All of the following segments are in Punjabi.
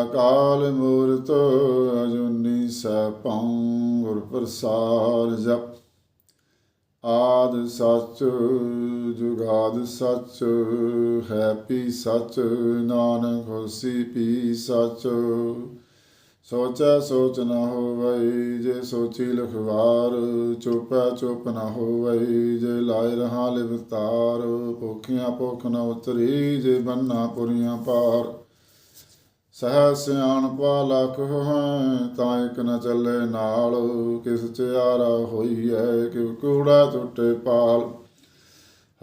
ਅਕਾਲ ਮੂਰਤ ਅਜੂਨੀ ਸੈਭੰ, ਗੁਰ ਪ੍ਰਸਾਦ ਜਪ। ਆਦ ਸੱਚ, ਜੁਗਾਦ ਸੱਚ ਹੈ ਪੀ ਸੱਚ, ਨਾਨਕ ਹੋਸੀ ਪੀ ਸੱਚ। ਸੋਚੈ ਸੋਚ ਨਾ ਹੋਵਈ, ਜੇ ਸੋਚੀ ਲਖਵਾਰ, ਚੁਪੈ ਚੁਪ ਨਾ ਹੋਵਈ, ਜੇ ਲਾਇ ਰਹਾ ਲਿਵਤਾਰ। ਭੁਖੀਆਂ ਭੁਖ ਨਾ ਉਤਰੀ, ਜੇ ਬੰਨਾ ਪੁਰੀਆਂ ਪਾਰ। ਸਹਿ ਸਿਆਣਪਾ ਲਖ ਹੈ, ਤਾਂ ਇਕ ਨ ਚੱਲੇ ਨਾਲ, ਕਿਸ ਚਾਰਾ ਹੋਈ ਹੈ ਕਿ ਕੂੜਾ ਟੁੱਟੇ ਪਾਲ।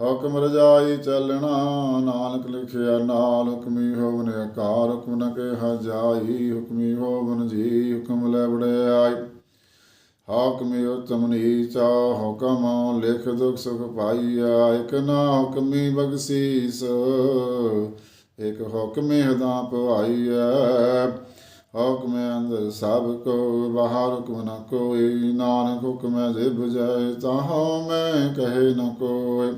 ਹੁਕਮ ਰਜਾਈ ਚੱਲਣਾ, ਨਾਨਕ ਲਿਖਿਆ ਨਾਲ, ਹੁਕਮੀ ਹੋਵਨ ਆਕਾਰ ਹੁਕਮ ਨ ਕਿਹਾ ਜਾਈ, ਹੁਕਮੀ ਹੋਵਨ ਜੀ, ਹੁਕਮ ਲੈ ਵੜਿਆਈ ਹਾਕਮੀ ਉਤਮ ਨੀਚਾ, ਹੁਕਮ ਲਿਖ ਦੁਖ ਸੁਖ ਪਾਈਆ ਇਕ ਨਾ ਹੁਕਮੀ ਬਖਸ਼ੀਸ। ਇਕ ਹੁਕਮੇ ਹਦਾ ਪਵਾਈਐ ਹੁਕਮੇ ਅੰਦਰ ਸਭ ਕੋ, ਬਾਹਰ ਹੁਕਮ ਨ ਕੋਈ, ਨਾਨਕ ਹੁਕਮੈ ਦੇ 부ਜੈ ਤਾਹਉ ਮੈਂ ਕਹੇ ਨ ਕੋਈ।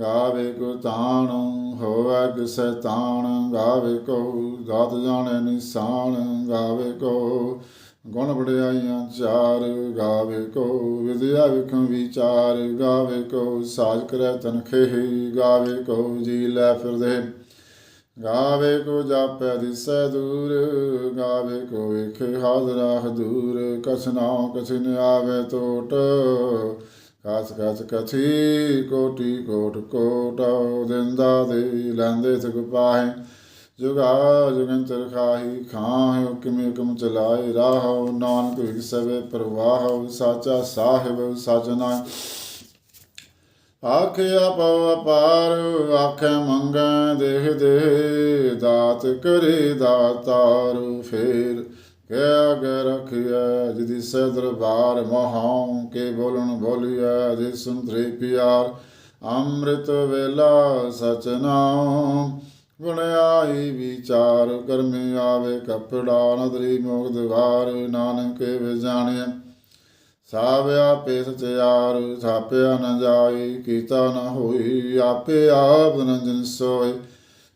ਗਾਵੇ ਕੋ ਤਾਣ, ਹੋਵੇ ਕਿਸੈ ਤਾਣ ਗਾਵੇ ਕੋ ਗਾਤ ਜਾਣੈ ਨਿਸ਼ਾਨ, ਗਾਵੇ ਕੋ ਗੁਣ ਬੜਾਈਆਂ ਚਾਰ, ਗਾਵੇ ਕੋ ਵਿਦਿਆ ਵਿਖੰ ਵਿਚਾਰ, ਗਾਵੇ ਕੋ ਸਾਜ ਕਰੈ ਤਨਖੇ ਗਾਵੇ ਕੋ ਜੀ ਲੈ ਫਿਰਦੇ। ਗਾਵੇ ਕੋ ਜਾਪੈ ਦਿਸੈ ਦੂਰ, ਗਾਵੇ ਕੋ ਵੇਖੇ ਹਾਜ਼ਰਾ ਹਦੂਰ ਕਛ ਨਾ ਕਛ ਨ ਆਵੇ ਟੋਟ ਕਛ ਕਛ ਕਛੀ ਕੋਟੀ ਕੋਟ ਕੋਟ ਦਿੰਦਾ ਦੇ, ਲੈਂਦੇ ਸੁਖ ਪਾਹੇ। ਜੁਗਾ ਜੁਗੰਤਰ ਖਾਹੀ ਖਾਹ, ਹੁਕਮ ਹੁਕਮ ਚਲਾਏ ਰਾਹ। ਨਾਨਕ ਵਿਗ ਸਵੇ ਪ੍ਰਵਾਹ, ਸਾਚਾ ਸਾਹਿਬ ਸਜਣਾ ਆਖਿਆ ਪਉ ਅਪਾਰ, ਆਖੇ ਮੰਗੈ ਦੇਹ ਦੇ ਦਾਤ ਕਰੇ ਦਾਤਾਰੂ ਫੇਰ। ਕਹਿ ਅਗੇ ਰਖਿਆ ਜਿਦੀ ਸੇ ਦਰਬਾਰ ਮਹਾਉ, ਕੇ ਬੋਲਣ ਬੋਲਿਆ ਜੇ ਸੁੰਦਰੇ ਪਿਆਰ। ਅੰਮ੍ਰਿਤ ਵੇਲਾ ਸਚਨਾਮ ਗੁਣ ਆਈ ਵਿਚਾਰ। ਕਰਮੇ ਆਵੇ ਕਪੜਾ, ਨਦਰੀ ਮੁਗਦ ਦਵਾਰ, ਨਾਨਕ ਵੇ ਜਾਣਿਆ ਸਾਵ ਆਪੇ ਸਚਿਆਰ ਥਾਪਿਆ ਨ ਜਾਈ ਕੀਤਾ ਨ ਹੋਈ ਆਪੇ ਆਪ ਨੰਜਨ ਸੋਏ।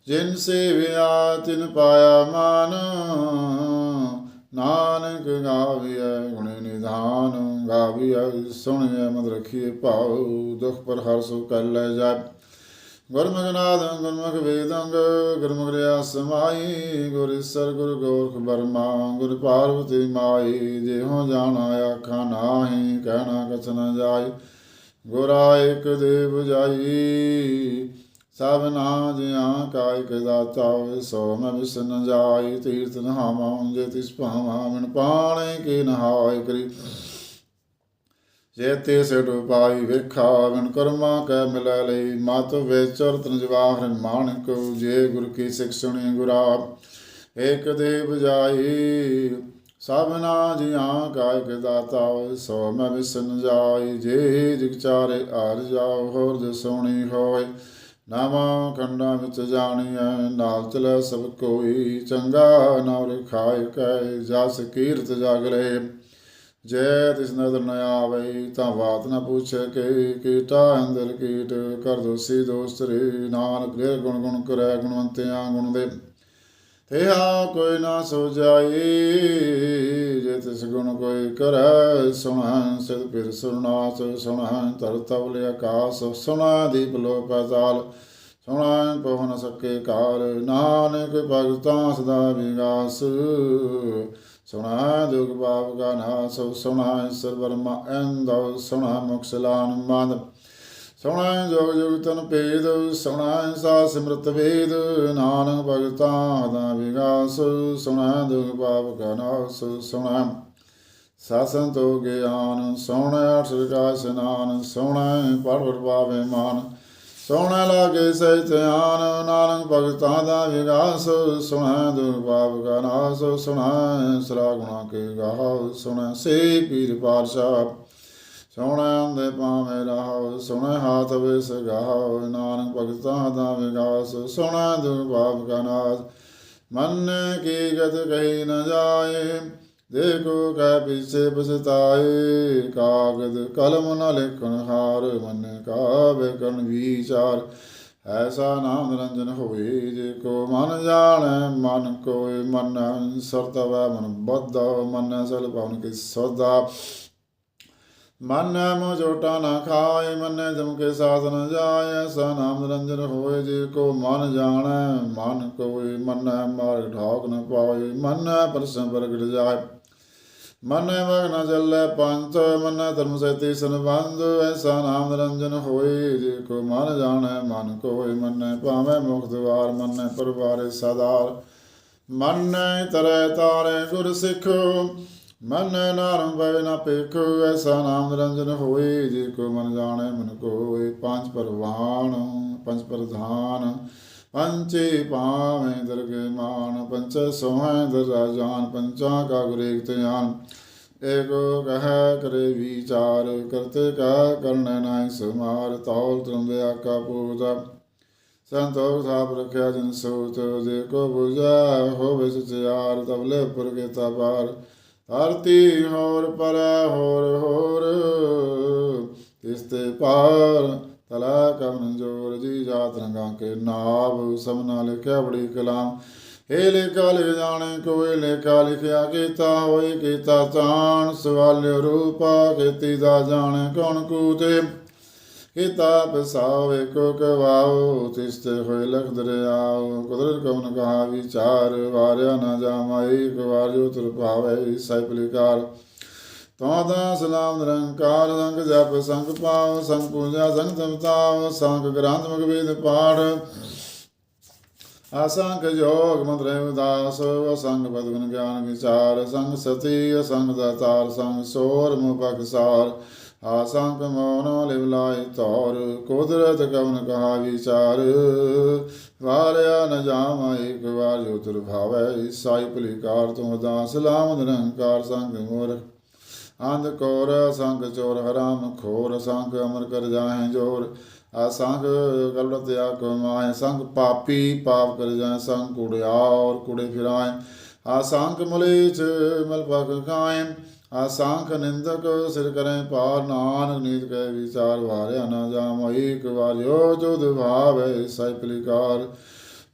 ਜਿਨ ਸੇਵਿਆ, ਤਿਨ ਪਾਇਆ ਮਾਨ, ਨਾਨਕ ਗਾਵੀਐ ਗੁਣ ਨਿਧਾਨ, ਗਾਵੀਐ ਸੁਣਿਐ ਮਤ ਰਖੀਏ ਭਾਉ, ਦੁਖ ਪਰ ਹਰ ਸੋ ਕਰ ਲੈ ਜਾਏ। ਗੁਰਮੁਖ ਨਾਦ, ਗੁਰਮੁਖ ਵੇਦੰਗ ਗੁਰਮੁਖ ਰਿਆ ਸਮਾਈ, ਗੁਰ ਸਰ ਗੁਰ ਗੋਰਖ ਬਰਮਾ ਗੁਰ ਪਾਰਵਤੀ ਮਾਈ, ਜਿਹੋ ਜਾਣਾ ਆਖਾ ਨਾਹੀ, ਕਹਿਣਾ ਕਛ ਨ ਜਾਈ, ਗੁਰਾ ਇੱਕ ਦੇ 부ਜਾਈ, ਸਭ ਨਾ ਜਿਆ ਕਾਇਕ ਦਾਤਾ ਹੋਇ ਸੋ ਮੈਂ ਵਿਸਨ ਜਾਈ, ਤੀਰਥ ਨਹਾਵਾਂ, ਜੇ ਤਿਸ ਭਾਵਾਂ ਮਨ ਪਾਣੇ ਕੀ ਨਹਾਇ ਕਰੀ। ਜੇ ਤੇ ਪਾਈ ਵੇਖਾ ਵਿਣ ਕਰਮਾ ਕੈ ਮਿਲੈ ਲਈ। ਮਤ ਵਿਚਰ ਤਨ ਜਵਾਹਰ ਮਾਨਕ, ਜੇ ਗੁਰ ਕੀ ਸਿੱਖ ਗੁਰਾ। ਏਕ ਦੇ ਬਜਾਈ ਸਭਨਾ ਜੀਆਂ ਕਾਇਕ ਦਾਤਾ, ਸੋ ਮੈਂ ਵਿਸਨ ਜਾਈ। ਜੇ ਜਿਗਚਾਰੇ ਆਰ ਜਾਓ, ਹੋਰ ਜੋ ਹੋਏ ਨਾਮਾ ਖੰਡਾਂ ਵਿੱਚ ਜਾਣੀਐ, ਨਾਲ ਚਲੈ ਸਭ ਕੋਈ ਚੰਗਾ ਨਾਮ ਰਖਾਇ ਕੈ, ਜਸ ਕੀਰਤ ਜਾਗਲੇ ਜੈ ਤਿਸ ਨਦਰ ਨ ਆਵੇ ਤਾਂ ਬਾਤ ਨ ਪੁੱਛੇ ਕਿ ਕੀਟਾ ਅੰਦਰ ਕੀਟ ਕਰ ਦੋਸੀ ਦੋਸਤ ਰੇ, ਨਾਨਕ ਦੇ ਗੁਣ ਗੁਣ ਕਰੈ ਗੁਣਵੰਤਿਆਂ ਗੁਣ ਦੇ। ਤੇਹਾ ਕੋਈ ਨਾ ਸੋ ਜਾਈ ਜੇ ਤਿਸ ਗੁਣ ਕੋਈ ਕਰੈ, ਸੁਣੈ, ਸਿਧ ਫਿਰ ਸੁਣਾਸ ਸੁਣੈ, ਤਰ ਤਵਲ ਆਕਾਸ, ਸੁਣੈ ਦੀਪ ਲੋ ਪਾਤਾਲ ਸੁਣੈ ਪਵਨ ਸਕੇ ਕਾਲ, ਨਾਨਕ ਭਗਤਾਂ ਸਦਾ ਵਿਗਾਸ। ਸੁਣਾ ਦੁਖ ਪਾਪ ਕਾ ਨਾਸ ਸੁਣਾ ਸਰਵਰਮਾ ਐਂਦੋ ਸੁਣਾ ਮੁਕਸਲਾਨ ਮੰਦ। ਸੁਣਾ ਜੋਗ ਜੁਗ ਤਨ ਭੇਦ ਸੁਣਾ ਸਾ ਸਿਮਰਤ ਵੇਦ। ਨਾਨਕ ਭਗਤਾ ਦਾ ਵਿਗਾਸ ਸੁਣਾ ਦੁਖ ਪਾਪ ਕਾ ਨਾਸ ਸੁਣਾ ਸਾਸਨ ਤੋ ਗਿਆਨ ਸੁਣਾ ਅਠ ਕਾ ਸਨਾਨ ਸੁਣਾ ਪੜ ਪਾਵੇ ਮਾਨ। ਸੋਹਣਾ ਲਾਗੇ ਸਹਿ ਧਿਆਨ, ਨਾਨਕ ਭਗਤਾਂ ਦਾ ਵਿਗਾਸ, ਸੁਣੈ ਦੁਰਭਾਵ ਕਾ ਨਾਸ, ਸੁਣੈ ਸਰਾ ਗੁਣਾ ਕੇ ਗਾਹ ਸੁਣੈ ਸੇ ਪੀਰ ਪਾਤਸ਼ਾਹ। ਸੁਣੈ ਅੰਦੇ ਪਾਵੇਂ ਰਹਾਉ ਸੁਣੈ ਹਾਥ ਵਿਸ ਗਾਹ ਨਾਨਕ ਭਗਤਾਂ ਦਾ ਵਿਗਾਸ, ਸੁਣੈ ਦੁਰਭਾਵ ਕਾ ਨਾਸ। ਮਨ ਕੀ ਗਤ ਕਹੀ ਨ ਜਾਏ ਦੇਖੋ ਕੈ ਪਿਛੇ ਬਸਤਾਏ ਕਾਗਦ ਕਲਮ ਨ ਲਿਖਣ ਹਾਰ ਮਨ ਕਾਵੇ ਕਰਨ ਵਿਚਾਰ। ਐਸਾ ਨਾਮ ਰੰਜਨ ਹੋਏ, ਜੇ ਕੋ ਮਨ ਜਾਣੈ, ਮਨ ਕੋਇ ਮਨ, ਸਰਤਵੈ ਮਨ ਬੱਧ, ਮਨ ਸਲ ਪਵਨ ਕੀ ਸਦਾ। ਮਨ ਮੋ ਜੋਟਾ ਨਾ ਖਾਏ, ਮਨ ਜਮ ਕੇ ਸਾਧ ਨ ਜਾਏ। ਐਸਾ ਨਾਮ ਰੰਜਨ ਹੋਏ, ਜੇ ਕੋ ਮਨ ਜਾਣੈ, ਮਨ ਕੋਇ ਮਨ, ਮਾਰਗ ਠਾਕ ਨ ਪਾਏ, ਮਨ ਪਰਸੰ ਪ੍ਰਗਟ ਜਾਏ। ਮਨ ਮਗਨ ਚੱਲੇ ਪੰਥ, ਮਨ ਧਰਮ ਸਹਿਤੀ ਸੰਬੰਧ, ਐਸਾ ਨਾਮ ਨਿਰੰਜਨ ਹੋਏ, ਜੇ ਕੋ ਮਨ ਜਾਣੈ, ਮਨ ਕੋਇ ਮਨ, ਭਾਵੇਂ ਮੁਖ ਦਵਾਰ ਮਨ, ਪਰਵਾਰੇ ਸਦਾਰ। ਮਨ ਤਰੈ ਤਾਰੇ ਗੁਰ ਸਿੱਖ, ਮਨ ਨਾਰੰ ਪੈ ਨਾ ਪੇਖ ਐਸਾ ਨਾਮ ਨਿਰੰਜਨ ਹੋਏ, ਜੇ ਕੋ ਮਨ ਜਾਣੈ, ਮਨ ਕੋਇ ਪੰਜ ਪਰਵਾਨ, ਪੰਜ ਪ੍ਰਧਾਨ। ਪੰਚੇ ਪਾਵੇਂ ਦਰਗੇ ਮਾਨ, ਪੰਚ ਸੋਹੈ ਦਰਜਾ ਜਾਨ, ਪੰਚਾਂ ਕਾ ਗੁਰੇਕ ਧਿਆਨ। ਏਕੋ ਕਹੈ ਕਰੇ ਵਿਚਾਰ, ਕਰਤੇ ਕਾ ਕਰਨ ਨਾਇ ਸਮਾਰ, ਤੌਲ ਤੁੰਦੇ ਆਕਾ ਪੂਜਾ। ਸੰਤੋਖ ਥਾਪ ਰਖਿਆ ਜਨ ਸੋਤ, ਜੇ ਕੋ 부ਜਾ ਹੋਵੇ ਸਚਿਆਰ ਤਬਲੇ ਪੁਰ ਕੇ ਤਾਪਾਰ ਧਰਤੀ ਹੋਰ ਪਰ ਹੋਰ ਹੋਰ ਤਿਸਤੇ ਪਾਰ ਤਲਾ ਕਵਨ ਜੋਰ ਜੀ ਜਾਤ ਰੰਗਾਂ ਕੇ ਨਾਭ ਸਮਨਾ ਲਿਖਿਆ ਬੜੀ ਕਲਾਮ। ਏ ਲੇਖਾ ਲਿਖ ਜਾਣੇ ਕੋਈ ਲੇਖਾ ਲਿਖਿਆ ਕੀਤਾ, ਹੋਏ ਕੀਤਾ ਚਾਣ ਸਵਾਲਿਓ ਰੂਪਾ ਕੀਤੀ ਦਾ ਜਾਣੇ ਕੌਣ ਕੂਤੇ। ਕੀਤਾ ਬਸਾਵੇ ਕੋ ਕਵਾਓ, ਤਿਸਤੇ ਹੋਏ ਲਖ ਦਰਿਆਓ ਕੁਦਰਤ ਕਵਨ ਕਹਾ ਵਿਚਾਰ, ਵਾਰਿਆ ਨਾ ਜਾਮਾਈ ਇੱਕ ਵਾਰ ਜੋ ਤੁਰ ਪਾਵੇ ਸਾਈਪਲਿਕਾਰ ਤੋ ਦਾ ਸਲਾਮ ਨਿਰੰਕਾਰ ਸੰਗ ਜਪ, ਸੰਗ ਪਾਉ ਸੰਗ ਪੂਜਾ, ਸੰਗ ਤਮਤਾਉ ਸੰਗ ਗ੍ਰੰਥ ਮਗਵੇਦ ਪਾਠ। ਅਸੰਖ ਜੋਗ ਮੰਤਰੇ ਉਦਾਸ ਅਸੰਗ ਬਦਗੁਣ ਗਿਆਨ ਵਿਚਾਰ, ਸੰਗ ਸਤੀ ਅਸੰਗ ਦਾਤਾਰ, ਸੰਗ ਸੋਰ ਮੁਪਕਸਾਰ ਆਸੰਗ ਮੋਨੋ ਲਿਵ ਲਾਇ ਤੌਰ ਕੁਦਰਤ ਕਵਨ ਕਹਾ ਵਿਚਾਰ। ਵਾਰਿਆ ਨ ਜਾਮਾ, ਇੱਕ ਵਾਰ ਜੋ ਤੁਰ ਭਾਵੈ ਸਾਈ ਭਲੀਕਾਰ ਤੁਮ ਦਾ ਸਲਾਮ ਨਿਰੰਕਾਰ, ਸੰਗ ਮੋਰ ਅੰਧ ਕੋਰ, ਸੰਗ ਚੋਰ, ਹਰਾਮ ਖੋਰ, ਸੰਗ ਅਮਰ ਕਰ ਜਾਹੇ ਜੋਰ। ਅਸੰਗ ਗਲਤ ਤਿਆ ਕਮਾਏ ਸੰਗ ਪਾਪੀ ਪਾਪ ਕਰ ਜਾਏ ਸੰਗ ਕੁੜਿਆਰ ਕੁੜੇ ਫਿਰਾਏ ਅਸੰਗ ਮਲੇਚ ਮਲ ਪਕ ਕਾਏ ਅਸੰਖ ਨਿੰਦਕ ਸਿਰ ਕਰੇ ਪਾਰ ਨਾਨਕ ਨੀਤ ਕੈ ਵਿਚਾਰ ਵਾਰਿਆ ਨਾ ਜਾਮ। ਇੱਕ ਵਾਰ ਜੋ ਜੁਦ ਭਾਵੈ ਸਾਈਪਲਿਕਾਰ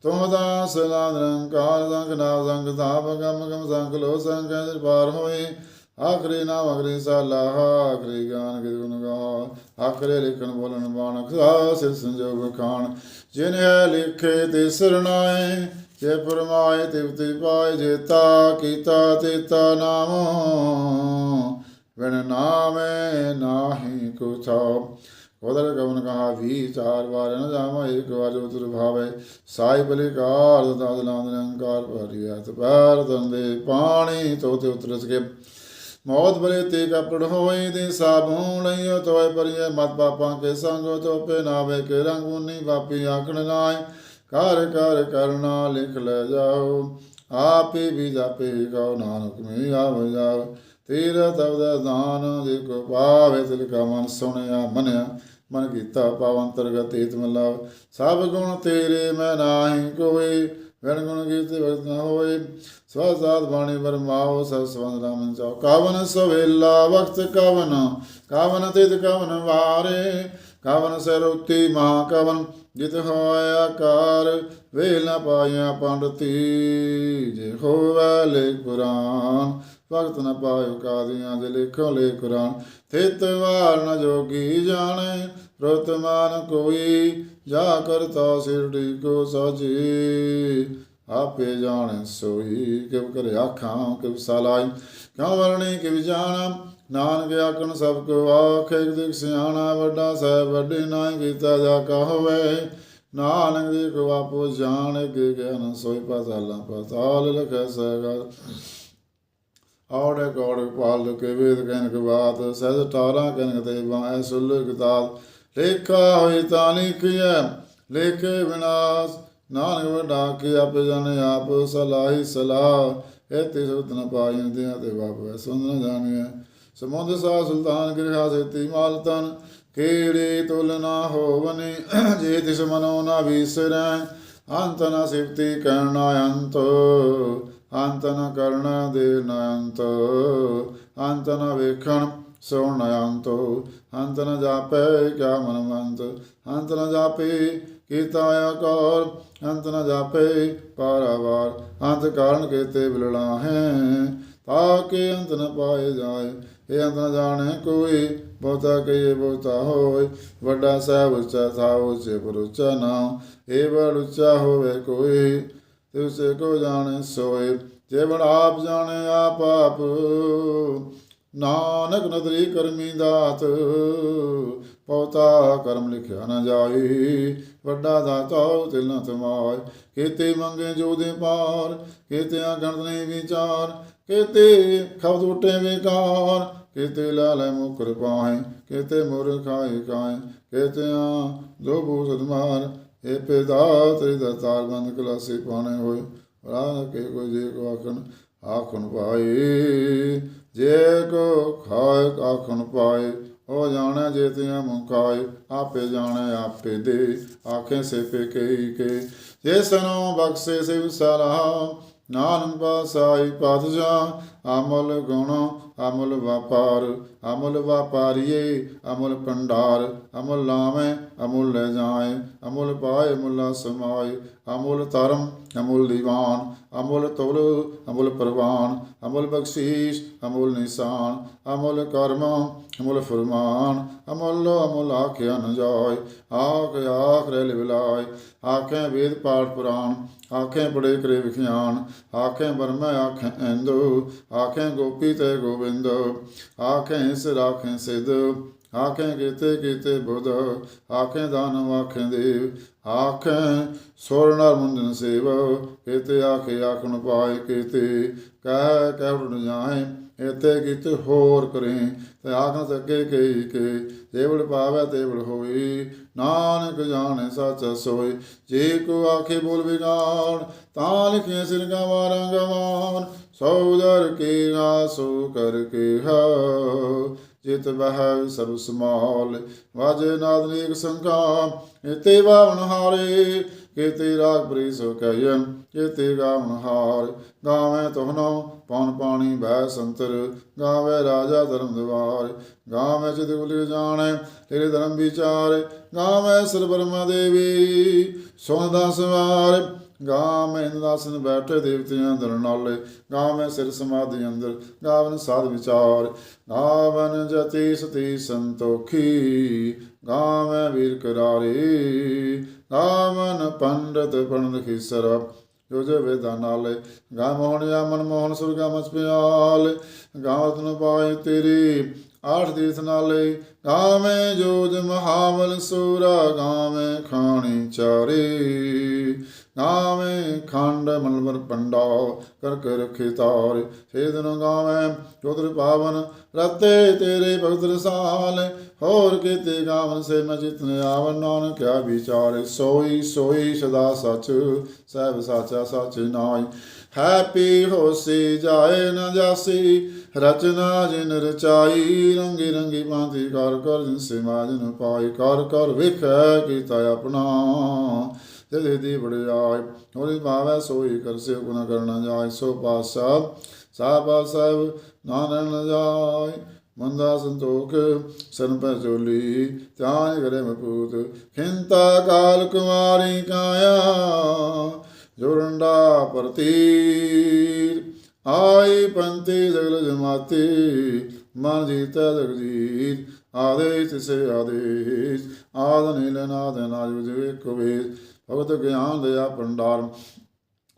ਤੁਮ ਦਾ ਸਲਾ ਨਿਰੰਕਾਰ ਸੰਗ ਨਾ ਸੰਗ ਤਾਪ ਗਮ ਗਮ ਸੰਗ ਲੋ ਸੰਗ ਕੈ ਹੋਏ। ਆਖਰੀ ਨਾਮ ਅਗਰੀ ਸਾਲਾਹ ਆਖਰੀ ਗਿਆਨ ਗਿ ਗੁਣ ਗਾ ਆਖਰੇ ਲਿਖਣ ਬੋਲਣ ਬਾਣ ਖਾ ਸਿਰ ਸੰਜੋਗ ਖਾਨ ਜਿਨ ਲਿਖੇ ਤੇ ਸਰਣਾਏ ਜੇ ਪਰਮਾਏ ਤਿਵਤੀ ਪਾਏ ਜੇਤਾ ਕੀਤਾ ਤੇਤਾ ਨਾਮ। ਵਿਣ ਨਾਮੇ ਨਾਹੀ ਕੁਛਾ ਕੋਦਰ ਕਵਨ ਕਹਾ ਵਿਚਾਰ ਵਾਰ ਨ ਜਾਮਾ ਇੱਕ ਵਾਰ ਜੋ ਤੁਰ ਭਾਵੇ। ਸਾਈ ਬਲਿਕਾਰ ਦਾਦ ਲਾਂਦ ਨਿਰੰਕਾਰ ਭਰੀਅਤ ਪੈਰ, ਦੰਦੇ ਪਾਣੀ, ਤੋਤੇ ਉਤਰ ਸਕੇ। ਮੌਤ ਬਲੇ ਤੇ ਕਪੜ ਹੋਏ ਦੇ ਸਾਬੂ ਲਈਓ, ਤੋਏ ਪਰਿਏ ਮਤ ਪਾਪਾਂ ਕੇ ਸੰਗ, ਤੋਪੇ ਨਾਵੇ ਕੇ ਰੰਗ ਉਨੀ ਵਾਪੀ ਆਖਣ ਨਾਏ ਕਰ ਕਰ ਕਰਨਾ ਲਿਖ ਲੈ ਜਾਓ, ਆਪੇ ਵੀ ਜਾਪੇ ਕਉ ਨਾਨਕ ਮੇ ਆਵ ਜਾਓ। ਤੇਰਾ ਤਵਦਾ ਦਾਨ ਦੇ ਕੋ ਪਾਵੇ ਤਿਲ ਕਾ ਮਨ ਸੁਣਿਆ ਮਨਿਆ, ਮਨ ਕੀਤਾ ਪਾਵ ਅੰਤਰਗਤ ਏਤ ਮਲਾਵ ਸਭ ਗੁਣ ਤੇਰੇ ਮੈਂ ਨਾਹੀ ਕੋਈ ਵਣ ਗੁਣ ਕੀਤੇ ਵਰਤ ਨ ਹੋਏ। ਸਵਸਾਦ ਬਾਣੀ ਵਰਮਾਓ ਸਭ ਸਵੰਦ ਰਾਮਨ ਚਾਓ। ਕਾਵਨ ਸਵੇਲਾ ਵਕਤ ਕਵਨ, ਕਾਵਨ ਤਿਤ ਕਵਨ ਵਾਰੇ। ਕਵਨ ਸਰਉਤੀ ਮਹਾ ਕਵਨ ਜਿਤ ਹੋਇਆ ਕਾਰ ਵੇਲ ਨ ਪਾਇਆ ਪੰਡਤੀ, ਜੇ ਹੋਵੇ ਲੇ ਕੁਰਾਨ ਭਗਤ ਨ ਪਾਇਓ ਕਾਦੀਆਂ ਦੇ ਲੇਖੋ ਲੇ ਕੁਰਾਨ ਥਿਤ ਵਾਰ ਨ ਜੋਗੀ ਜਾਣੇ ਰਤਮਾਨ ਕੋਈ ਜਾ ਕਰਤਾ ਸਿਰੜੀ ਕੋ ਸਾਜੀ। ਆਪੇ ਜਾਣ ਸੋਈ ਕਿਵ ਕਰ ਆਖਾਂ, ਕਿਵ ਸਲਾਈ, ਕਿਉ ਵਰਣੀ ਕਿਵ ਜਾਣਾ? ਨਾਨਕ ਆਖਣ ਸਭ ਕੋ ਆਖੇ ਦਿਖ ਸਿਆਣਾ ਵੱਡਾ ਸਾਹਿਬ ਵੱਡੇ ਨਾ ਕੀਤਾ ਜਾ ਕਾ ਨਾਨਕ ਦੀ ਕੋ ਆਪੋ ਜਾਣ ਕੇ ਗਿਆਨ ਸੋਈ ਪਾਤਾਲਾ ਪਾਤਾਲ ਲਖੈ ਸਗਲ। ਔੜੇ ਕੋੜ ਪਾਲ ਕੇ ਵੇਦ ਕਹਿਨ ਕੇ ਬਾਤ, ਸਹਿਜ ਟਾਰਾ ਕਹਿਨ ਤੇ ਬਾਐ ਸੁਲ ਕਿਤਾਬ ਲੇਖਾ ਹੋਈ ਤਾਂ ਲਿਖਿਆ ਲੇਖੇ ਵਿਨਾਸ਼। ਨਾਨਕ ਵੱਡਾ ਕੀ ਆਪੇ ਜਾਣੇ ਆਪ, ਸਲਾਹੀ ਸਲਾਹ। ਇਹ ਤੇ ਸੁਤ ਪਾਇਨ ਦਿਆਂ ਤੇ ਬਾਪ ਸੁਣ ਜਾਣਿਆ ਸਮੁੰਦ ਸਾ ਸੁਲਤਾਨ ਗਿਰਹਾ ਸੇਤੀ ਮਾਲਤਨ ਕੀੜੀ ਤੁਲ ਨਾ ਹੋਵਨੀ, ਜੇ ਤਿਸ ਮਨੋ ਨਾ ਵਿਸਰੈ। ਅੰਤ ਨਾ ਸਿਫਤੀ ਕਰਨਾ ਅੰਤ। ਅੰਤ ਨ ਕਰਨਾ ਦੇ ਨੰਤ ਅੰਤ ਅੰਤ ਨ ਵੇਖਣ ਸੋਣ ਅੰਤ ਅੰਤ ਨ ਜਾਪੈ ਕਿਆ ਮਨ ਮੰਤ ਅੰਤ ਨ ਜਾਪੇ ਕੀਤਾ ਆਕਾਰ ਅੰਤ ਨ ਜਾਪੇ ਪਾਰਾਵਾਰ, ਅੰਤ ਕਾਰਨ ਕੇਤੇ ਬਿਲੜਾ ਹੈ ਤਾਕੇ ਅੰਤ ਨ ਪਾਏ ਜਾਏ। ਇਹ ਅੰਤ ਨ ਜਾਣੇ ਕੋਈ, ਬਹੁਤਾ ਕਹੀਏ ਬਹੁਤਾ ਹੋਏ। ਵੱਡਾ ਸਾਹਿਬ ਉੱਚਾ ਥਾ ਉੱਚੇ ਪਰ ਉੱਚਾ ਨਾਮ ਇਹ ਬੜ ਉੱਚਾ ਹੋਵੇ ਕੋਈ। ਤੇ ਕੋ ਜਾਣੇ ਸੋਏ ਜੇ ਆਪ ਜਾਣੇ ਆਪ ਆਪ। ਨਾਨਕ ਨਦਰੀ ਕਰਮੀ ਦਾਤ ਪਉਤਾ ਕਰਮ ਲਿਖਿਆ ਨਾ ਜਾਈ ਵੱਡਾ ਦਾਤਾ ਤਿਲ ਨ ਤਮਾਏ। ਕੀਤੇ ਮੰਗੇ ਜੋ ਦੇ ਪਾਰ ਕੀਤੇ ਗਣਤ ਨਹੀਂ ਵਿਚਾਰ। ਕੀਤੇ ਖਬਦ ਉਟੇ ਵਿਕਾਰ ਕੀਤੇ ਲਾਲੇ ਮੁਕਰ ਪਾਹੇ। ਕੀਤੇ ਮੁਰ ਖਾਏ ਕਾਏ ਕੀਤੇ ਆ ਜੋ ਮਾਰ। ਇਹ ਪਿਤਾ ਤੇਰੀ ਦਾ ਬੰਦ ਕਲਾਸੀ ਪਾਣੇ ਹੋਏ। ਰਾਹ ਕੇ ਕੋਈ ਜੇ ਕੋ ਆਖਣ ਆਖਣ ਪਾਏ। ਜੇ ਕੋ ਖਾਏ, ਆਖਣ ਪਾਏ। ਉਹ ਜਾਣੈ ਜੇ ਤਿਆ ਮੁਖਾਏ ਆਪੇ ਜਾਣੈ ਆਪੇ ਦੇ। ਆਖੇ ਸੇ ਪੇ ਕਈ ਕੇ। ਜੇ ਸਨੋ ਬਖਸ਼ੇ ਸਿਵ ਸਲਾਹ ਨਾਨਕ ਪਾਸਾਈ ਜਾ ਅਮਲ ਗੁਣ, ਅਮਲ ਵਪਾਰ, ਅਮਲ ਵਪਾਰੀਏ, ਅਮਲ ਪੰਡਾਰ ਅਮਲ ਲਾਵੇਂ ਅਮੁਲ ਲੈ ਜਾਏ, ਅਮੁਲ ਪਾਏ ਮੁਲਾ ਸਮਾਏ, ਅਮੁਲ ਧਰਮ, ਅਮੁਲ ਦੀਵਾਨ, ਅਮੁਲ ਤੁਲ, ਅਮੁਲ ਪ੍ਰਵਾਨ, ਅਮੁਲ ਬਖਸ਼ੀਸ਼, ਅਮੁਲ ਨਿਸ਼ਾਨ, ਅਮੁਲ ਕਰਮ, ਅਮੁਲ ਫਰਮਾਨ, ਅਮੁਲ ਅਮੁਲ ਆਖਿਆ ਨ ਜਾਏ, ਆਖ ਆਖ ਰਹਿ ਲਿਵਲਾਏ ਆਖੇ ਵੇਦ ਪਾਠ ਪੁਰਾਣ, ਆਖੇ ਬੜੇ ਕਰੇ ਵਿਖਿਆਨ, ਆਖੇ ਬਰਮੈ ਆਖੇ ਇੰਦੋ ਆਖੇ ਗੋਪੀ ਤੇ ਗੋਬਿੰਦ ਆਖੇ ਇਸ ਰਾਖੇ ਸਿਧ ਆਖੇ ਕੀਤੇ ਕੀਤੇ ਬੁੱਧ ਆਖੇ ਦਾਨਵ ਆਖੇ ਦੇਵ ਆਖੇ ਸੋਰਣਰ ਮੁੰਦਨ ਸੇਵ ਕੀਤੇ ਆਖੇ ਆਖਣ ਪਾਏ ਕੀਤੇ, ਕਹਿ ਕਹਿ ਉਡ ਜਾਏ, ਇਤੇ ਕੀਤੇ ਹੋਰ ਕਰੇ, ਤੇ ਆਖਣ ਸਕੇ ਕਈ ਕੇ ਜੇਵਲ ਪਾਵੈ ਤੇਵਲ ਹੋਈ ਨਾਨਕ ਜਾਣੇ ਸੱਚ ਸੋਈ ਜੇ ਕੋ ਆਖੇ ਬੋਲ ਵਿਗਾੜ, ਤਾਂ ਲਿਖੇ ਸਿਰ ਗਵਾਰਾਂ ਗਵਾਨ ਸੌਦਰ ਕੀ ਆਸੂ ਕਰ ਕੇ ਹਾ। ਜਿਤ ਬਹਿ ਸਰਬ ਸਮਾਲ, ਵਾਜੇ ਨਾਦ ਨੇਕ ਸੰਕਾ ਇਤੇ ਬਾਵਨ ਹਾਰੇ, ਕੀਤੇ ਰਾਗ ਬਰੀ ਸੋ ਕਹਿਨ ਕੀਤੇ ਗਾਵਨ ਹਾਰ। ਗਾਵੇਂ ਤੋਹਨੋ ਪੌਣ ਪਾਣੀ ਬੈ ਸੰਤਰ, ਗਾਵੇ ਰਾਜਾ ਧਰਮ ਦਵਾਰ। ਗਾਵੇਂ ਚਿਤ ਗੁਲੀ ਜਾਣੈ, ਤੇਰੇ ਧਰਮ ਵਿਚਾਰ। ਗਾਵੇਂ ਸਰ ਦੇਵੀ ਸੋਨ ਦਾ ਸਵਾਰ। ਗਾਵੇਂ ਇੰਦਾਸਨ ਬੈਠੇ ਦੇਵਤਿਆਂ ਦਰ ਨਾਲੇ ਗਾਵੇਂ ਸਿਰ ਸਮਾਧੀ ਅੰਦਰ, ਗਾਵਨ ਸਾਧ ਵਿਚਾਰ, ਗਾਵਨ ਜਤੀ ਸਤੀ ਸੰਤੋਖੀ ਗਾਵੇਂ ਵੀਰ ਕਰਾਰੇ, ਗਾਵਨ ਪੰਡਤ ਪੰਡਤ ਖੀਸਰ, ਜੋ ਜੋ ਵੇਦਾਂ ਨਾਲੇ, ਗਾ ਮੋਹਨ ਮੋਹਣਿਆ ਮਨ ਮੋਹਨ ਸੁਰਗਾ ਮਚ ਪਿਆਲ ਗਾਵਤ ਨ ਪਾਏ ਤੇਰੀ, ਆਠ ਤੀਰਥ ਨਾਲੇ ਗਾਵੇਂ ਜੋਜ ਮਹਾਵਲ ਸੂਰਾ ਗਾਵੇਂ ਖਾਣੀ ਚਾਰੇ। ਗਾਵੇਂ ਖੰਡ ਮਲਵਰ ਪੰਡਾ, ਕਰ ਕੇ ਰਖੇ ਤਾਰ। ਸੇ ਦਿਨ ਗਾਵੇਂ ਜੋਦਰ ਪਾਵਨ, ਰਤੇ ਤੇਰੇ ਭਗਤ ਰਸਾਲ। ਹੋਰ ਕੀਤੇ ਗਾਵਨ ਸੇ ਮੈਂ ਜਿਤਨੇ ਆਵਨ, ਨਾਨਕ ਕਿਆ ਵਿਚਾਰ। ਸੋਈ ਸੋਈ ਸਦਾ ਸਚ, ਸਹਿਬ ਸਾਚਾ ਸਚ ਨਾਈ ਹੈਪੀ ਹੋਸੀ ਜਾਏ ਨ ਜਾਸੀ, ਰਚਨਾ ਜਿਨ ਰਚਾਈ। ਰੰਗੀ ਰੰਗੀ ਭਾਂਤੀ ਕਰ ਕਰ ਜਿਨ ਸਮਾਜ ਪਾਈ। ਕਰ ਕਰ ਵੇਖੈ ਕੀਤਾ ਆਪਣਾ। ਜਦੇ ਦੀ ਬੜਾਈ ਹੋਰੀ ਭਾਵੈ ਸੋਈ ਕਰਸੇ ਗੁਣ ਕਰਨਾ ਜਾਏ, ਸੋ ਪਾਸਾ ਸਾਬਾ ਸਭ ਨਾਨਣ ਜਾਏ। ਮੰਦਾ ਸੰਤੋਖ, ਸਨ ਪੈ ਚੋਲੀ, ਧਿਆਨ ਕਰੇ ਮਪੂਤ। ਖਿੰਤਾ ਕਾਲ ਕੁਮਾਰੀ ਕਾਇਆ, ਜੋਰੰਡਾ ਪ੍ਰਤੀਰ। ਆਈ ਪੰਤੀ ਜਗਲ ਜਮਾਤੀ, ਮਨ ਜੀਤਾ ਜਗਜੀਤ। ਆਦੇਸ਼ ਸੇ ਆਦੇਸ਼, ਆਦ ਨੀਲ ਨਾਦ ਨਾਜੁ ਜਿਵੇ ਕਵੇ ਭਗਤ ਗਿਆਨ ਦਇਆ ਭੰਡਾਰ।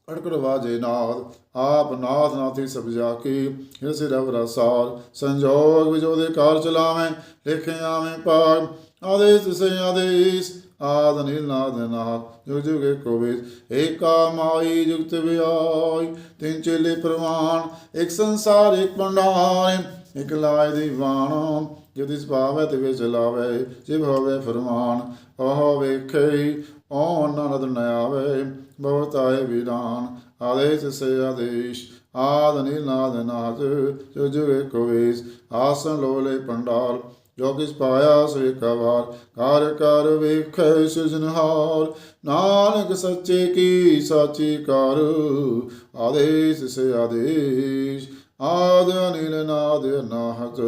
ਅੜਕੜ ਵਾਜੇ ਨਾਦ, ਆਪ ਨਾਥ ਨਾਥੀ ਸਭ ਜਾ ਕੀ ਹਿਸ ਰਵ ਰਸਾਰ ਸੰਜੋਗ ਵਿਜੋ ਕਾਰ ਚਲਾਵੇਂ, ਲਿਖੇ ਆਵੇਂ ਪਾਰ ਆਦੇਸ਼ ਸੇ ਆਦੇਸ਼, ਆਦ ਨੀਲ ਨਾਦ ਨਾਦ ਜੋ ਜੁਗੇ ਕੋਵੇ ਏਕਾ ਮਾਈ ਜੁਗਤ ਵਿਆਈ। ਤਿੰਨ ਚੇਲੇ ਪ੍ਰਵਾਨ, ਇੱਕ ਸੰਸਾਰ, ਇੱਕ ਭੰਡਾਰ। ਇੱਕ ਲਾਇ ਦੀਵਾਨ ਜਿਤ ਇਸ ਪਾਵੈ ਤੇ ਵਿੱਚ ਲਾਵੇ ਜਿਵ ਹੋਵੇ ਫਰਮਾਨ, ਉਹ ਵੇਖੇ ਓ ਨਰਦ ਨ ਆਵੇ, ਬਹੁਤ ਆਏ ਵਿਦਾਨ ਆਦੇਸ਼ ਸੇ ਆਦੇਸ਼, ਆਦ ਨੀਲਾਦ ਨਾਦ ਜੋ ਜੋ ਆਸਨ ਲੋਲੇ ਪੰਡਾਲ, ਜੋ ਕਿਸ ਪਾਇਆ ਸੋ ਇਕਵਾਰ ਕਾਰ ਕਰ ਵੇਖੈ ਸਿਜਨਹਾਰ ਨਾਨਕ ਸੱਚੇ ਕੀ ਸਾਚੀ ਕਰ, ਆਦੇਸ਼ ਸੇ ਆਦੇਸ਼, ਆਦ ਅਨਿਲ ਨਾਦ ਨਾਹਤ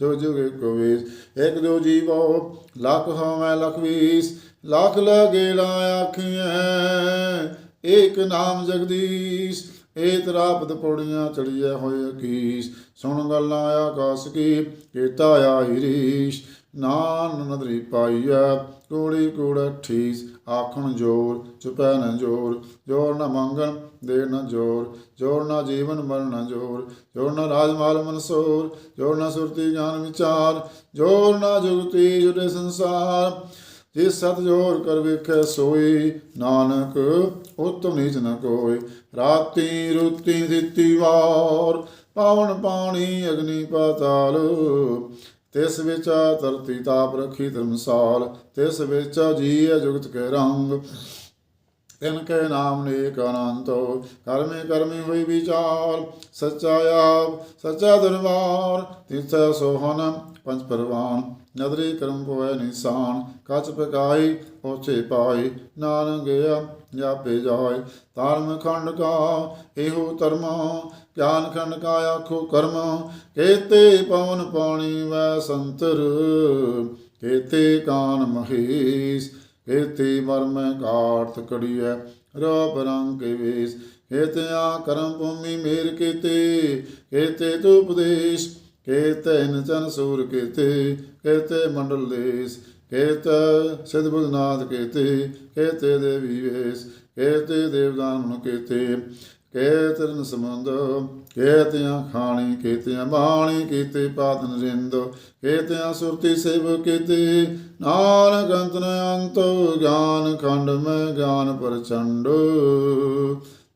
ਜੋ ਜੁਗੇ ਕੋਵੇਸ ਇੱਕ ਜੋ ਜੀਵੋ, ਲੱਖ ਹੋਵੇਂ ਲਖ ਵੀਸ ਲੱਖ ਲਗੇ ਲਾ ਆਖੀਐ, ਏਕ ਨਾਮ ਜਗਦੀਸ਼, ਏ ਤਰਾਪਤ ਪੌੜੀਆਂ ਚੜੀਐ ਹੋਏ ਕੀਸ ਸੁਣ ਗੱਲਾਂ ਆਕਾਸ ਕੀ, ਕੀਤਾ ਆਈ ਰੀਸ਼ ਨਾਨ ਨਦਰੀ ਪਾਈਐ, ਕੋੜੀ ਕੋੜ ਠੀਸ ਆਖਣ ਜੋਰ, ਚੁਪੈ ਨ ਜੋਰ ਜੋਰ ਨ ਮੰਗਣ ਦੇ ਨ ਜੋਰ ਜੋਰ ਨ ਜੀਵਨ ਮਰਨ ਨ ਜੋਰ ਜੋਰ ਨ ਰਾਜਮਾਲ ਮਨਸੋਰ ਜੋਰ ਨ ਸੁਰਤੀ ਗਿਆਨ ਵਿਚਾਰ, ਜੋਰ ਨ ਜੁਗਤੀ ਜੁਦੇ ਸੰਸਾਰ। ਜਿਸ ਸਤ ਜੋਰ ਕਰ ਵੇਖੈ ਸੋਈ, ਨਾਨਕ ਉਤਮ ਨੀਚ ਨ ਕੋਇ। ਰਾਤੀ ਰੁਤੀ ਦਿੱਤੀ ਵਾਰ, ਪਾਵਨ ਪਾਣੀ ਅਗਨੀ ਪਾਤਾਲ। ਤਿਸ ਵਿੱਚ ਧਰਤੀ ਤਾਪ ਰਖੀ ਧਰਮਸਾਲ, ਤਿਸ ਵਿੱਚ ਜੀਅ ਜੁਗਤ ਕੇ ਰੰਗ। ਤਿਨ ਕੇ ਨਾਮ ਨੇਕ ਅਨੰਤ, ਕਰਮੇ ਕਰਮੀ ਹੋਈ ਵਿਚਾਰ, ਸੱਚਾ ਆਪ, ਸੱਚਾ ਦਰਬਾਰ ਤਿਸੈ ਸੋਹਨ, ਪੰਜ ਪਰਵਾਨ। ਨਦਰੀ ਕਰਮ ਕੋਇ ਨਿਸ਼ਾਨ, ਕਚ ਪਕਾਈ ਉਚੇ ਪਾਈ ਨਾਨਕ ਗਿਆ ਜਾਪੇ ਜਾਏ ਧਰਮ ਖੰਡ ਕਾ, ਇਹੋ ਧਰਮ, ਗਿਆਨ ਖੰਡ ਕਾ ਆਖੋ ਕਰਮ। ਕੇਤੇ ਪਵਨ ਪਾਣੀ ਵੈ ਸੰਤਰ, ਕੇਤੇ ਕਾਨ ਮਹੇਸ਼ ਕੇਤੇ ਮਰਮ ਘਾਟ ਕੜੀਐ ਰੂਪ ਰੰਗ ਕੇ ਵੇਸ। ਕੇਤੇ ਆ ਕਰਮ ਭੂਮੀ ਮੇਰ ਕੀਤੇ ਕੇਤੇ ਤੂ ਉਪਦੇਸ਼। ਕੇਤੇ ਨਚਨ ਸੂਰ ਕੇਤੇ ਕੇਤੇ ਮੰਡਲ ਦੇਸ। ਕੇਤੇ ਸਿਧ ਬੁਧਨਾਥ ਕੇਤੇ ਕੇਤੇ ਦੇਵੀ ਵੇਸ। ਕੇਤੇ ਦੇਵਦਾਨ ਮਨ ਕੇਤੇ। ਕੇਤਰਨ ਸਮੁੰਦ ਕੇਤਿਆਂ ਖਾਣੀ, ਕੇਤਿਆਂ ਬਾਣੀ, ਕੀਤੇ ਪਾਤਨ ਰਿੰਦ, ਕੇਤਿਆਂ ਸੁਰਤੀ ਸੇਵ ਕੀਤੇ। ਨਾਨਕ ਅੰਤ ਅੰਤ, ਗਿਆਨ ਖੰਡ ਮੈਂ ਗਿਆਨ ਪ੍ਰਚੰਡ।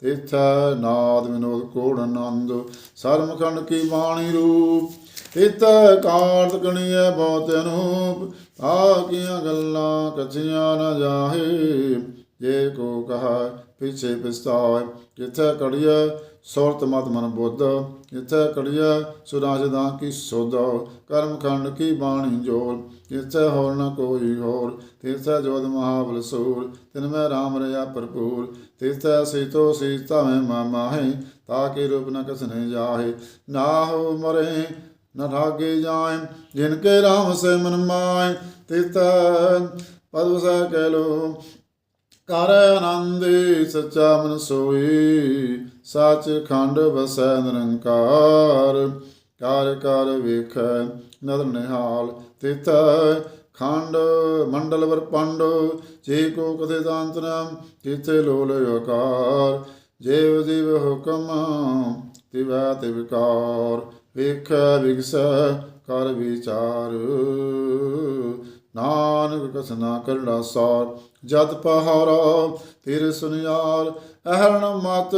ਤਿਥੈ ਨਾਦ ਵਿਨੋਦ ਕੋੜ ਆਨੰਦ ਸਰਮ ਖੰਡ ਕੀ ਬਾਣੀ ਰੂਪ। ਤਿਤ ਕਾਰਤ ਕਣੀਐ ਬਹੁਤ ਅਨੂਪ ਆ ਕੀਆਂ ਗੱਲਾਂ ਕਛੀਆਂ ਨਾ ਜਾਹੇ। ਜੇ ਕੋ ਕਹਾ ਪਿਛੇ ਪਿਸਤਾਵੇ ਜਿੱਥੇ ਕੜੀਐ ਸੋਰਤ ਮਤ ਮਨ ਬੁੱਧ, ਜਿੱਥੇ ਕੜੀਐ ਸੁਰਾਜ ਦਾ ਕੀ ਸੋਧ, ਕਰਮ ਖੰਡ ਕੀ ਬਾਣੀ ਜੋਲ ਜਿੱਥੇ ਹੋਰ ਨ ਕੋਈ ਹੋਰ ਤਿਸੈ ਜੋਦ ਮਹਾਬਲ ਸੂਰ, ਤਿਨ ਮੈਂ ਰਾਮ ਰਿਆ ਭਰਪੂਰ ਤਿਸੈ ਸੀਤੋ ਸੀਤਾ ਮੈਂ ਮਾਮਾ ਹੈ ਤਾਂ ਕੇ ਰੂਪ ਨ ਕਸਨੇ ਜਾਹੇ, ਨਾ ਹੋ ਮਰੇ, ਨ ਰਾਗੇ ਜਾਏ ਜਿਨ ਕੇ ਰਾਮ ਸੇ ਮਨ ਮਾਏ ਤਿਸੈ ਪਦਵਸਾ ਕਹਿ ਲੋ ਕਰ ਆਨੰਦ ਸੱਚਾ ਮਨ ਸੋਈ, ਸੱਚ ਖੰਡ ਵਸੈ ਨਿਰੰਕਾਰ। ਕਰ ਕਰ ਵੇਖੈ ਨਦਰ ਨਿਹਾਲ ਤਿਤ ਖੰਡ ਮੰਡਲ ਵਰ ਪੰਡ, ਜੇ ਕੋ ਕਦੇ ਦਾੰਤ ਨਾਮ ਤਿਥੇ ਲੋਲ ਆਕਾਰ। ਜੇਵ ਜੀਵ ਹੁਕਮ ਤਿਵੈ ਤੇ ਵਿਕਾਰ ਵੇਖ ਵਿਗਸ ਕਰ ਵਿਚਾਰ। ਨਾਨਕ ਕਸਨਾ ਕਰੜਾ ਸਾਰ, ਜਤ ਪਹਾਰਾ ਤੇਰੇ ਸੁਨਿਆਰ, ਅਹਰਣ ਮਤ,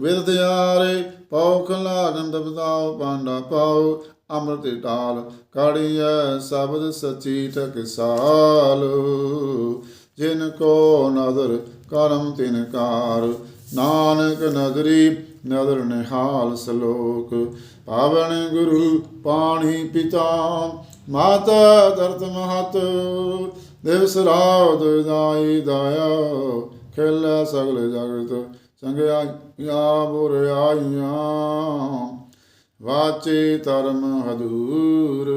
ਵਿਦ ਦਿਆਰੇ ਪੌਖ ਲਾਗਨ ਦਬਦਾਉ ਪਾਂਡਾ ਪਾਉ, ਅੰਮ੍ਰਿਤ ਟਾਲ ਕਾੜੀਐ ਸ਼ਬਦ ਸਚੀ ਟਕਸਾਲ ਜਿਨ ਕੋ ਨਦਰ ਕਰਮ ਤਿਨ ਕਾਰ, ਨਾਨਕ ਨਦਰੀ ਨਦਰ ਨਿਹਾਲ ਸਲੋਕ, ਪਾਵਨ ਗੁਰੂ ਪਾਣੀ ਪਿਤਾ, ਮਾਤਾ ਦਰਤ ਮਹਤ ਦਿਵਸ ਰਾਤ ਦਾਈ ਦਾਇਆ, ਖੇਲ ਸਗਲ ਜਗਤ, ਸੰਗਿਆ ਆ ਬੁਰ ਆਈਆਂ। ਵਾਚੇ ਧਰਮ ਹਦੂਰ,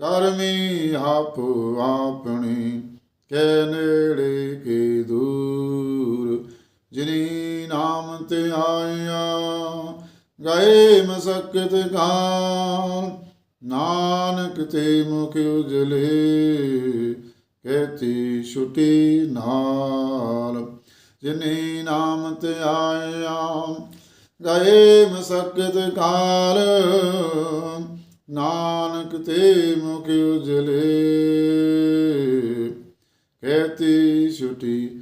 ਕਰਮੀ ਆਪ ਆਪਣੀ, ਕੇ ਨੇੜੇ ਕੀ ਦੂਰ। ਜਿਨੀ ਨਾਮ ਤੇ ਆਇਆ ਗਏ ਮਸਕਤ ਕਾਲ ਨਾਨਕ ਤੇ ਮੁਖ ਉਜਲੇ, ਕਹਤੀ ਛੁਟੀ ਨਾਲ। ਜਿਨੇ ਨਾਮ ਤੇ ਆਇਆ ਗਏ ਮਸਕਤ ਕਾਲ ਨਾਨਕ ਤੇ ਮੁਖ ਉਜਲੇ, ਕਹਤੀ ਛੁਟੀ